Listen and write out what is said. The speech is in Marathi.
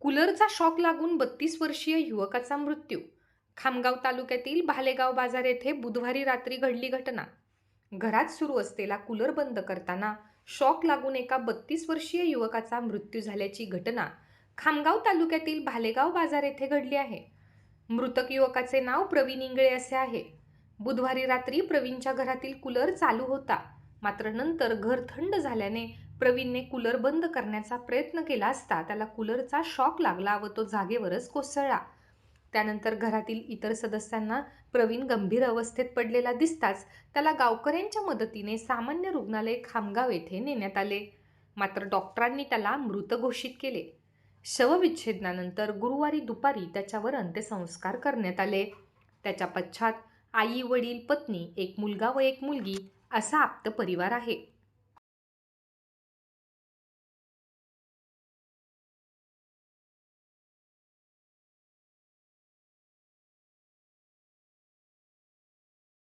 कूलरचा शॉक लागून बत्तीस वर्षीय युवकाचा मृत्यू. खामगाव तालुक्यातील भालेगाव बाजार येथे बुधवारी रात्री घडली घटना. घरात सुरू असलेला कूलर बंद करताना शॉक लागून एका बत्तीस वर्षीय युवकाचा मृत्यू झाल्याची घटना खामगाव तालुक्यातील भालेगाव बाजार येथे घडली आहे. मृतक युवकाचे नाव प्रवीण इंगळे असे आहे. बुधवारी रात्री प्रवीणच्या घरातील कूलर चालू होता. मात्र नंतर घर थंड झाल्याने प्रवीणने कूलर बंद करण्याचा प्रयत्न केला असता त्याला कूलरचा शॉक लागला व तो जागेवरच कोसळला. त्यानंतर घरातील इतर सदस्यांना प्रवीण गंभीर अवस्थेत पडलेला दिसताच त्याला गावकऱ्यांच्या मदतीने सामान्य रुग्णालय खामगाव येथे नेण्यात आले. मात्र डॉक्टरांनी त्याला मृत घोषित केले. शवविच्छेदनानंतर गुरुवारी दुपारी त्याच्यावर अंत्यसंस्कार करण्यात आले. त्याच्या पश्चात आई वडील पत्नी एक मुलगा व एक मुलगी असा आप्त परिवार आहे.